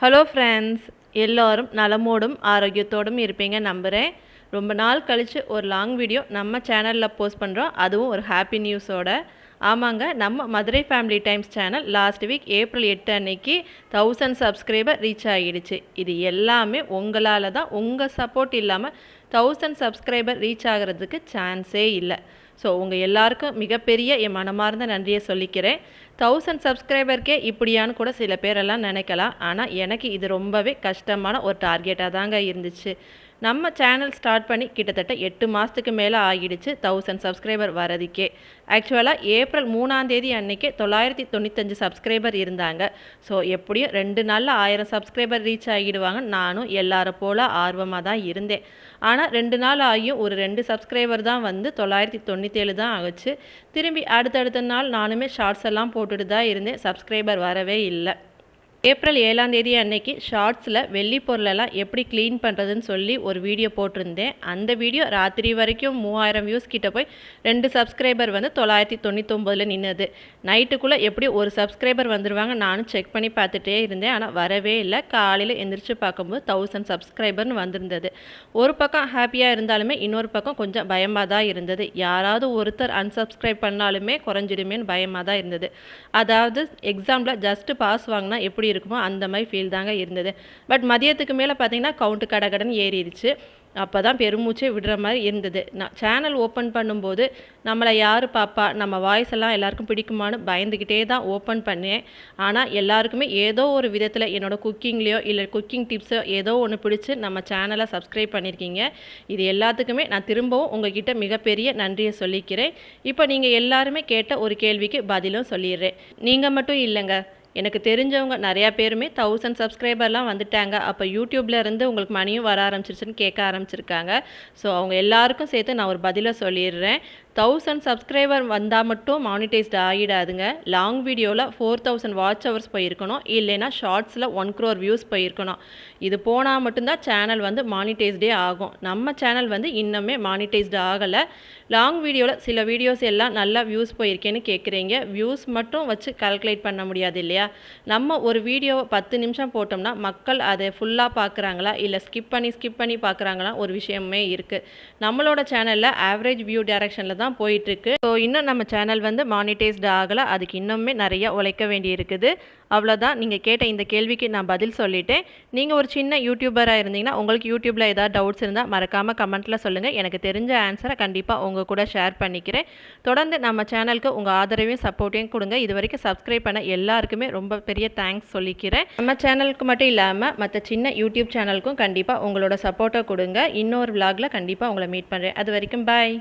Hello friends எல்லோரும் நலமோடும் ஆரோக்கியத்தோடும் இருப்பீங்க நம்புகிறேன் ரொம்ப நாள் கழித்து ஒரு லாங் வீடியோ நம்ம சேனலில் போஸ்ட் பண்ணுறோம் அதுவும் ஒரு ஹாப்பி நியூஸோட ஆமாங்க நம்ம Madurai family times channel last week April எட்டு அன்னைக்கு தௌசண்ட் சப்ஸ்கிரைபர் ரீச் ஆகிடுச்சு இது எல்லாமே உங்களால் தான் உங்கள் சப்போர்ட் இல்லாமல் தௌசண்ட் சப்ஸ்கிரைபர் ரீச் ஆகிறதுக்கு சான்ஸே இல்லை. ஸோ உங்கள் எல்லாருக்கும் மிகப்பெரிய என் மனமார்ந்த நன்றியை சொல்லிக்கிறேன். தௌசண்ட் சப்ஸ்கிரைபருக்கே இப்படியான்னு கூட சில பேரெல்லாம் நினைக்கலாம். ஆனால் எனக்கு இது ரொம்பவே கஷ்டமான ஒரு டார்கெட்டாக தாங்க இருந்துச்சு. நம்ம சேனல் ஸ்டார்ட் பண்ணி கிட்டத்தட்ட எட்டு மாதத்துக்கு மேலே ஆகிடுச்சு தௌசண்ட் சப்ஸ்கிரைபர் வரதுக்கே ஆக்சுவலாக ஏப்ரல் மூணாந்தேதி அன்றைக்கே தொள்ளாயிரத்தி தொண்ணூத்தஞ்சு சப்ஸ்கிரைபர் இருந்தாங்க. ஸோ எப்படியும் ரெண்டு நாளில் ஆயிரம் சப்ஸ்கிரைபர் ரீச் ஆகிடுவாங்க. நானும் எல்லாரும் போல் ஆர்வமாக தான் இருந்தேன். ஆனால் ரெண்டு நாள் ஆகியும் ஒரு ரெண்டு சப்ஸ்கிரைபர் தான் வந்து தொள்ளாயிரத்தி தொண்ணூற்றேழு தான் ஆகுச்சு. திரும்பி அடுத்தடுத்த நாள் நானுமே ஷார்ட்ஸ் எல்லாம் போட்டுட்டு தான் இருந்தேன். சப்ஸ்கிரைபர் வரவே இல்லை. ஏப்ரல் ஏழாம் தேதி அன்னைக்கு ஷார்ட்ஸில் வெள்ளி பொருளெல்லாம் எப்படி க்ளீன் பண்ணுறதுன்னு சொல்லி ஒரு வீடியோ போட்டிருந்தேன். அந்த வீடியோ ராத்திரி வரைக்கும் மூவாயிரம் வியூஸ் கிட்ட போய் ரெண்டு சப்ஸ்கிரைபர் வந்து தொள்ளாயிரத்தி தொண்ணூத்தொம்பதில் நின்றுது நைட்டுக்குள்ளே எப்படி ஒரு சப்ஸ்கிரைபர் வந்துடுவாங்க நானும் செக் பண்ணி பார்த்துட்டே இருந்தேன். ஆனால் வரவே இல்லை. காலையில் எந்திரிச்சு பார்க்கும்போது தௌசண்ட் சப்ஸ்கிரைபர்னு வந்திருந்தது. ஒரு பக்கம் ஹாப்பியாக இருந்தாலுமே இன்னொரு பக்கம் கொஞ்சம் பயமாக தான் இருந்தது. யாராவது ஒருத்தர் அன்சப்ஸ்கிரைப் பண்ணாலுமே குறைஞ்சிடுமேன்னு பயமாக தான் இருந்தது. அதாவது எக்ஸாமில் ஜஸ்ட்டு பாஸ் வாங்கினா எப்படி இருக்குமோ அந்த மாதிரி ஃபீல் தாங்க இருந்தது. பட் மதியத்துக்கு மேலே பார்த்தீங்கன்னா கவுண்ட்டு கடை கடன் ஏறிடுச்சு. அப்போ தான் பெருமூச்சே விடுற மாதிரி இருந்தது. நான் சேனல் ஓப்பன் பண்ணும்போது நம்மளை யார் பாப்பா நம்ம வாய்ஸ் எல்லாம் எல்லாருக்கும் பிடிக்குமான்னு பயந்துக்கிட்டே தான் ஓப்பன் பண்ணேன். ஆனால் எல்லாருக்குமே ஏதோ ஒரு விதத்தில் என்னோடய குக்கிங்லேயோ இல்லை குக்கிங் டிப்ஸோ ஏதோ ஒன்று பிடிச்சி நம்ம சேனலை சப்ஸ்கிரைப் பண்ணியிருக்கீங்க இது எல்லாத்துக்குமே நான் திரும்பவும் உங்ககிட்ட மிகப்பெரிய நன்றியை சொல்லிக்கிறேன். இப்போ நீங்கள் எல்லாருமே கேட்ட ஒரு கேள்விக்கு பதிலும் சொல்லிடுறேன். நீங்கள் மட்டும் இல்லைங்க. எனக்கு தெரிஞ்சவங்க நிறையா பேருமே தௌசண்ட் சப்ஸ்கிரைபர்லாம் வந்துட்டாங்க. அப்போ யூடியூப்ல இருந்து உங்களுக்கு மணியும் வர ஆரம்பிச்சிருச்சுன்னு கேட்க ஆரம்பிச்சிருக்காங்க. ஸோ அவங்க எல்லாருக்கும் சேர்த்து நான் ஒரு பதிலை சொல்லிடுறேன். தௌசண்ட் சப்ஸ்கிரைபர் வந்தால் மட்டும் மானிட்டைஸ்ட் ஆகிடாதுங்க லாங் வீடியோவில் ஃபோர் தௌசண்ட் வாட்ச் ஹவர்ஸ் போயிருக்கணும். இல்லைன்னா ஷார்ட்ஸில் ஒன் க்ரோர் வியூஸ் போயிருக்கணும். இது போனால் மட்டும்தான் சேனல் வந்து மானிட்டைஸ்டே ஆகும். நம்ம சேனல் வந்து இன்னுமே மானிட்டைஸ்டு ஆகலை. லாங் வீடியோவில் சில வீடியோஸ் எல்லாம் நல்லா வியூஸ் போயிருக்கேன்னு கேட்குறீங்க வியூஸ் மட்டும் வச்சு கால்குலேட் பண்ண முடியாது இல்லையா? நம்ம ஒரு வீடியோவை பத்து நிமிஷம் போட்டோம்னா மக்கள் அதை ஃபுல்லாக பார்க்குறாங்களா இல்லை ஸ்கிப் பண்ணி ஸ்கிப் பண்ணி பார்க்குறாங்களா ஒரு விஷயமே இருக்குது நம்மளோட சேனலில் ஆவரேஜ் வியூ டேரக்ஷனில் தான் போயிட்டுருக்கு. ஸோ இன்னும் நம்ம சேனல் வந்து மானிட்டைஸ்டு ஆகலை. அதுக்கு இன்னுமே நிறைய உழைக்க வேண்டி இருக்குது அவ்வளோதான் நீங்கள் கேட்ட இந்த கேள்விக்கு நான் பதில் சொல்லிட்டேன். நீங்கள் ஒரு சின்ன யூடியூபராக இருந்தீங்கன்னா உங்களுக்கு யூடியூப்பில் ஏதாவது டவுட்ஸ் இருந்தால் மறக்காமல் கமெண்ட்டில் சொல்லுங்கள் எனக்கு தெரிஞ்ச ஆன்சரை கண்டிப்பாக உங்கள் கூட ஷேர் பண்ணிக்கிறேன். தொடர்ந்து நம்ம சேனலுக்கு உங்கள் ஆதரவையும் சப்போர்ட்டையும் கொடுங்க. இது வரைக்கும் சப்ஸ்கிரைப் பண்ண எல்லாருக்குமே ரொம்ப பெரிய தேங்க்ஸ் சொல்லிக்கிறேன். நம்ம சேனலுக்கு மட்டும் இல்லாமல் மற்ற சின்ன யூடியூப் சேனலுக்கும் கண்டிப்பாக உங்களோட சப்போர்ட்டை கொடுங்க. இன்னொரு விலாகில் கண்டிப்பாக உங்களை மீட் பண்ணுறேன் அது வரைக்கும் பாய்